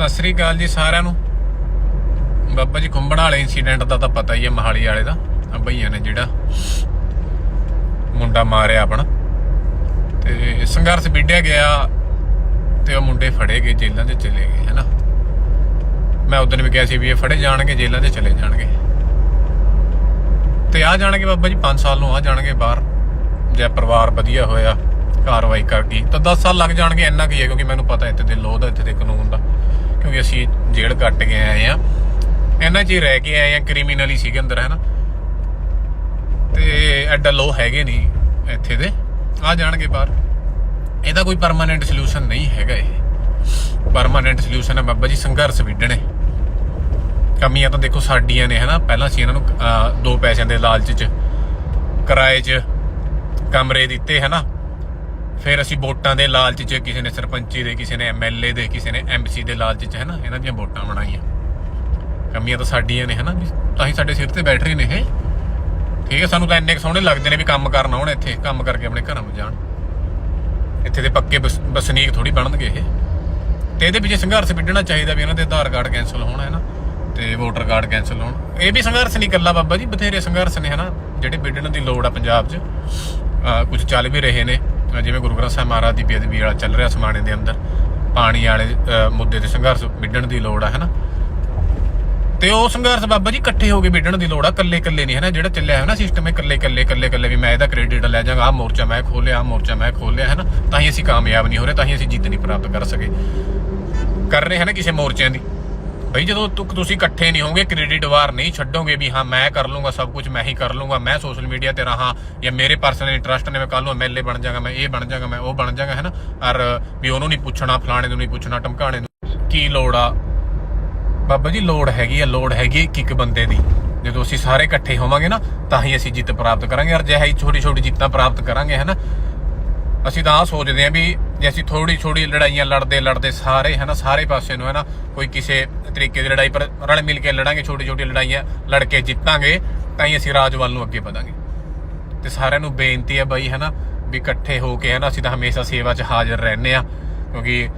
ਸਤਿ ਸ੍ਰੀ ਅਕਾਲ ਜੀ ਸਾਰਿਆਂ ਨੂੰ। ਬਾਬਾ ਜੀ ਖੁੰਬਣ ਵਾਲੇ ਇਨਸੀਡੈਂਟ ਦਾ ਤਾਂ ਪਤਾ ਹੀ ਹੈ, ਮਹਾਲੀ ਵਾਲੇ ਦਾ। ਆ ਭਈਆਂ ਨੇ ਜਿਹੜਾ ਮੁੰਡਾ ਮਾਰਿਆ ਆਪਣਾ। ਤੇ ਸੰਘਰਸ਼ ਵਿੱਢਿਆ ਗਿਆ ਤੇ ਉਹ ਮੁੰਡੇ ਫੜੇ ਗਏ, ਜੇਲ੍ਹਾਂ 'ਚ ਚਲੇ ਗਏ, ਹੈਨਾ। ਮੈਂ ਉਦੋਂ ਵੀ ਕਿਹਾ ਸੀ ਵੀ ਇਹ ਫੜੇ ਜਾਣਗੇ, ਜੇਲ੍ਹਾਂ 'ਚ ਚਲੇ ਜਾਣਗੇ। ਤੇ ਆ ਜਾਣਗੇ ਬਾਬਾ ਜੀ 5 ਸਾਲ ਨੂੰ ਆ ਜਾਣਗੇ ਬਾਹਰ। ਜੇ ਪਰਿਵਾਰ ਵਧੀਆ ਹੋਇਆ, ਕਾਰਵਾਈ ਕਰ ਗਈ, ਤਾਂ 10 ਸਾਲ ਲੱਗ ਜਾਣਗੇ, ਇੰਨਾ ਕੀ ਹੈ, ਕਿਉਂਕਿ ਮੈਨੂੰ ਪਤਾ ਇੱਥੇ ਦੇ ਲੋਹ ਦਾ, ਇੱਥੇ ਦੇ ਕਾਨੂੰਨ ਦਾ। ਕਿਉਂਕਿ ਅਸੀਂ ਜੇਲ੍ਹ ਕੱਟ ਕੇ ਆਏ ਆ ਇਹਨਾਂ 'ਚ ਹੀ ਰਹਿ ਕੇ ਆਏ ਆ ਕ੍ਰਿਮੀਨਲ ਹੀ ਸੀਗੇ ਅੰਦਰ, ਹੈਨਾ। ਤੇ ਐਡਾ ਲੋ ਹੈਗੇ ਨਹੀਂ ਇੱਥੇ ਦੇ। ਆ ਜਾਣਗੇ ਬਾਹਰ। ਇਹਦਾ ਕੋਈ ਪਰਮਾਨੈਂਟ ਸੋਲੂਸ਼ਨ ਨਹੀਂ ਹੈਗਾ ਇਹ। ਪਰਮਾਨੈਂਟ ਸੋਲੂਸ਼ਨ ਹੈ ਬਾਬਾ ਜੀ, ਸੰਘਰਸ਼ ਵਿੱਢਣੇ। ਕਮੀਆਂ ਤਾਂ ਦੇਖੋ ਸਾਡੀਆਂ ਨੇ, ਹਨਾ। ਪਹਿਲਾਂ ਸੀ ਇਹਨਾਂ ਨੂੰ ਦੋ ਪੈਸਿਆਂ ਦੇ ਲਾਲਚ 'ਚ, ਕਿਰਾਏ 'ਚ ਕਮਰੇ ਦਿੱਤੇ, ਹਨਾ। ਫਿਰ ਅਸੀਂ ਵੋਟਾਂ ਦੇ ਲਾਲਚ 'ਚ ਕਿਸੇ ਨੇ ਸਰਪੰਚੀ ਦੇ, ਕਿਸੇ ਨੇ ਐਮਐਲਏ ਦੇ, ਕਿਸੇ ਨੇ ਐਮਸੀ ਦੇ ਲਾਲਚ 'ਚ, ਹਨਾ, ਇਹਨਾਂ ਦੀਆਂ ਵੋਟਾਂ ਬਣਾਈਆਂ। ਕਮੀਆਂ ਤਾਂ ਸਾਡੀਆਂ ਨੇ, ਹਨਾ, ਵੀ ਤਾਂ ਹੀ ਸਾਡੇ ਸਿਰ ਤੇ ਬੈਠ ਰਹੇ ਨੇ ਇਹ। ਠੀਕ ਹੈ, ਸਾਨੂੰ ਤਾਂ ਇੰਨੇ ਕੁ ਸੋਹਣੇ ਲੱਗਦੇ ਨੇ ਵੀ ਕੰਮ ਕਰਨ ਆਉਣ ਇੱਥੇ, ਕੰਮ ਕਰਕੇ ਆਪਣੇ ਘਰਾਂ ਨੂੰ ਜਾਣ। ਇੱਥੇ ਦੇ ਪੱਕੇ ਵਸ- ਵਸਨੀਕ ਥੋੜੀ ਬਣਨਗੇ ਇਹ। ਤੇ ਇਹਦੇ ਵਿੱਚ ਸੰਘਰਸ਼ ਵਿੱਢਣਾ ਚਾਹੀਦਾ ਵੀ ਇਹਨਾਂ ਦੇ ਆਧਾਰ ਕਾਰਡ ਕੈਨਸਲ ਹੋਣ ਹੈ ਨਾ ਤੇ ਵੋਟਰ ਕਾਰਡ ਕੈਨਸਲ ਹੋਣ। ਇਹ ਵੀ ਸੰਘਰਸ਼ ਨਹੀਂ ਇਕੱਲਾ ਬਾਬਾ ਜੀ, ਬਥੇਰੇ ਸੰਘਰਸ਼ ਨੇ, ਹਨਾ, ਜਿਹੜੇ ਵਿੱਢਣ ਦੀ ਲੋੜ ਆ ਪੰਜਾਬ 'ਚ। ਕੁਝ ਚੱਲ ਵੀ ਰਹੇ ਨੇ। ਜਿਵੇਂ ਗੁਰੂ ਗ੍ਰੰਥ ਸਾਹਿਬ ਮਹਾਰਾਜ ਦੀ ਬੇਅਦਬੀ ਵਾਲਾ ਚੱਲ ਰਿਹਾ ਸਮਾਣੇ ਦੇ ਅੰਦਰ, ਪਾਣੀ ਵਾਲੇ ਮੁੱਦੇ ਤੇ ਸੰਘਰਸ਼ ਵਿੱਢਣ ਦੀ ਲੋੜ ਆ, ਹਨਾ? ਤੇ ਉਹ ਸੰਘਰਸ਼ ਬਾਬਾ ਜੀ ਇਕੱਠੇ ਹੋ ਕੇ ਵਿੱਢਣ ਦੀ ਲੋੜ ਆ ਇਕੱਲੇ ਇਕੱਲੇ ਨਹੀਂ ਹੈ ਜਿਹੜਾ ਚੱਲਿਆ ਹੈ ਨਾ ਸਿਸਟਮ ਇਹ ਇਕੱਲੇ ਇਕੱਲੇ ਇਕੱਲੇ ਇਕੱਲੇ ਵੀ ਮੈਂ ਇਹਦਾ ਕ੍ਰੈਡਿਟ ਲੈ ਜਾਵਾਂਗਾ, ਆਹ ਮੋਰਚਾ ਮੈਂ ਖੋਲਿਆ, ਆਹ ਮੋਰਚਾ ਮੈਂ ਖੋਲਿਆ ਹੈ ਨਾ ਤਾਂ ਹੀ ਅਸੀਂ ਕਾਮਯਾਬ ਨਹੀਂ ਹੋ ਰਹੇ, ਤਾਂ ਹੀ ਅਸੀਂ ਜਿੱਤ ਨਹੀਂ ਪ੍ਰਾਪਤ ਕਰ ਸਕੇ। ਕਰ ਰਹੇ, ਹਨ, ਕਿਸੇ ਮੋਰਚਿਆਂ ਦੀ? ਬਈ ਜਦੋਂ ਤੁ- ਤੁਸੀਂ ਇਕੱਠੇ ਨਹੀਂ ਹੋਗੇ ਕ੍ਰੈਡਿਟ ਵਾਰ ਨਹੀਂ ਛੱਡੋਗੇ ਵੀ ਹਾਂ, ਮੈਂ ਕਰ ਲੂੰਗਾ ਸਭ ਕੁਝ ਮੈਂ ਹੀ ਕਰ ਲੂੰਗਾ, ਮੈਂ ਸੋਸ਼ਲ ਮੀਡੀਆ ਤੇ ਰਹਾ, ਜਾਂ ਮੇਰੇ ਪਰਸਨਲ ਇੰਟਰਸਟ ਨੇ ਮੈਂ ਕੱਲ ਨੂੰ ਐਮਐਲਏ ਬਣ ਜਾਗਾ, ਮੈਂ ਇਹ ਬਣ ਜਾਗਾ, ਮੈਂ ਉਹ ਬਣ ਜਾਗਾ ਹੈ ਨਾ ਔਰ ਵੀ ਉਹਨੂੰ ਨਹੀਂ ਪੁੱਛਣਾ, ਫਲਾਣੇ ਨੂੰ ਨਹੀਂ ਪੁੱਛਣਾ ਟਮਕਾਣੇ ਨੂੰ ਕੀ ਲੋੜ ਆ? ਬਾਬਾ ਜੀ, ਲੋੜ ਹੈਗੀ ਆ, ਲੋੜ ਹੈਗੀ ਇੱਕ ਇੱਕ ਬੰਦੇ ਦੀ। ਜਦੋਂ ਅਸੀਂ ਸਾਰੇ ਇਕੱਠੇ ਹੋਵਾਂਗੇ ਨਾ, ਤਾਂ ਹੀ ਅਸੀਂ ਜਿੱਤ ਪ੍ਰਾਪਤ ਕਰਾਂਗੇ, ਔਰ ਜਿਹੇ ਛੋਟੀ ਛੋਟੀ ਜਿੱਤਾਂ ਪ੍ਰਾਪਤ ਕਰਾਂਗੇ ਹੈ ਨਾ ਅਸੀਂ ਤਾਂ ਆਹ ਸੋਚਦੇ ਆਂ ਵੀ ਜੇ ਅਸੀਂ ਥੋੜੀ ਥੋੜੀ ਲੜਾਈਆਂ ਲੜਦੇ ਲੜਦੇ ਸਾਰੇ ਹੈ ਨਾ ਸਾਰੇ ਪਾਸੇ ਨੂੰ ਹੈ ਨਾ ਕੋਈ ਕਿਸੇ ਤਰੀਕੇ ਦੀ ਲੜਾਈ ਪਰ ਰਲ ਮਿਲ ਕੇ ਲੜਾਂਗੇ, ਛੋਟੀ ਛੋਟੀ ਲੜਾਈਆਂ ਲੜ ਕੇ ਜਿੱਤਾਂਗੇ, ਤਾਂ ਹੀ ਅਸੀਂ ਰਾਜ ਵੱਲ ਨੂੰ ਅੱਗੇ ਵਧਾਂਗੇ। ਤੇ ਸਾਰਿਆਂ ਨੂੰ ਬੇਨਤੀ ਹੈ ਬਾਈ ਹੈ ਨਾ ਵੀ ਇਕੱਠੇ ਹੋ ਕੇ ਹੈ ਨਾ ਅਸੀਂ ਤਾਂ ਹਮੇਸ਼ਾ ਸੇਵਾ 'ਚ ਹਾਜ਼ਰ ਰਹਿੰਦੇ ਆ ਕਿਉਂਕਿ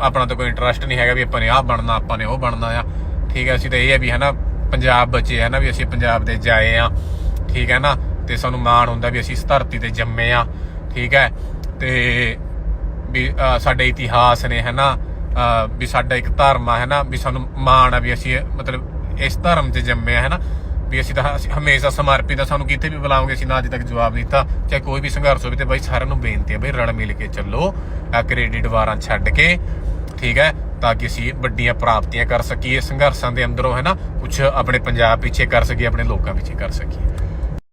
ਆਪਣਾ ਤਾਂ ਕੋਈ ਇੰਟਰਸਟ ਨਹੀਂ ਹੈਗਾ ਵੀ ਆਪਾਂ ਨੇ ਆਹ ਬਣਨਾ, ਆਪਾਂ ਨੇ ਉਹ ਬਣਨਾ ਆ। ਠੀਕ ਹੈ, ਅਸੀਂ ਤਾਂ ਇਹ ਹੈ ਵੀ ਹੈ ਨਾ ਪੰਜਾਬ ਬਚੇ ਹੈ ਨਾ ਵੀ ਅਸੀਂ ਪੰਜਾਬ ਦੇ ਜਾਏ ਆ। ਠੀਕ ਹੈ ਨਾ, ਤੇ ਸਾਨੂੰ ਮਾਣ ਹੁੰਦਾ ਵੀ ਅਸੀਂ ਇਸ ਧਰਤੀ ਤੇ ਜੰਮੇ ਆ। ਠੀਕ ਹੈ, ਤੇ ਵੀ ਸਾਡੇ ਇਤਿਹਾਸ ਨੇ ਹੈ ਨਾ ਵੀ ਸਾਡਾ ਇੱਕ ਧਰਮ ਆ ਹੈ ਨਾ ਵੀ ਸਾਨੂੰ ਮਾਣ ਆ ਵੀ ਅਸੀਂ, ਮਤਲਬ, ਇਸ ਧਰਮ 'ਚ ਜੰਮੇ ਆ ਹੈ ਨਾ ਵੀ ਅਸੀਂ ਤਾਂ ਹਮੇਸ਼ਾ ਸਮਰਪਿਤ ਆ, ਸਾਨੂੰ ਕਿਤੇ ਵੀ ਬੁਲਾਓਗੇ, ਅਸੀਂ ਨਾ ਅੱਜ ਤੱਕ ਜਵਾਬ ਦਿੱਤਾ, ਚਾਹੇ ਕੋਈ ਵੀ ਸੰਘਰਸ਼ ਹੋਵੇ ਤੇ ਬਾਈ ਸਾਰਿਆਂ ਨੂੰ ਬੇਨਤੀ ਹੈ ਬਈ ਰਲ ਮਿਲ ਕੇ ਚੱਲੋ, ਆ ਕ੍ਰੈਡਿਟ ਵਾਰਾਂ ਛੱਡ ਕੇ, ਠੀਕ ਹੈ, ਤਾਂ ਕਿ ਅਸੀਂ ਵੱਡੀਆਂ ਪ੍ਰਾਪਤੀਆਂ ਕਰ ਸਕੀਏ, ਸੰਘਰਸ਼ਾਂ ਦੇ ਅੰਦਰੋਂ ਹੈ ਨਾ ਕੁਝ ਆਪਣੇ ਪੰਜਾਬ ਪਿੱਛੇ ਕਰ ਸਕੀਏ, ਆਪਣੇ ਲੋਕਾਂ ਪਿੱਛੇ ਕਰ ਸਕੀਏ।